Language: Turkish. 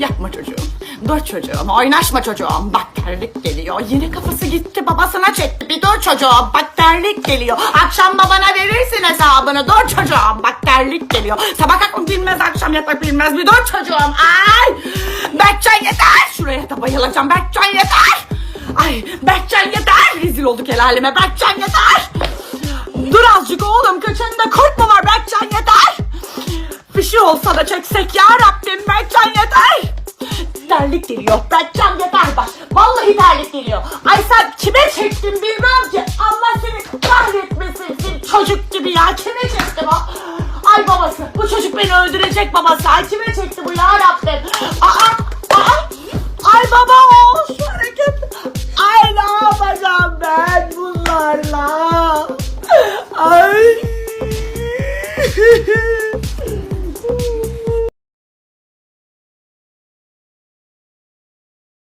Yapma çocuğum. Dur çocuğum. Oynaşma çocuğum. Bak terlik geliyor. Yine kafası gitti babasına çekti. Bir dur çocuğum. Bak terlik geliyor. Akşam babana verirsin hesabını. Dur çocuğum. Bak terlik geliyor. Sabah kalkmak bilmez akşam yatmak bilmez. Bir dur çocuğum. Ay. Berkcan yeter. Şuraya da bayılacağım. Berkcan yeter. Ay Berkcan yeter. Rezil olduk el aleme. Berkcan yeter. Dur azıcık oğlum. Kaçında kurt mu var Berkcan yeter. Bir şey olsa da çeksek ya Rabbim yeter terlik geliyor. Daccan ya darbaş. Vallahi terlik geliyor. Ay sen kime çektin bilmem ki. Allah seni kahretmesin. Sen çocuk gibi ya. Kime çektin o? Ay babası. Bu çocuk beni öldürecek babası. Ay kime çekti bu ya Rabbim. Aa, aa. Ay baba o. Şu hareket. Ay ne yapacağım ben bunlarla. Ay.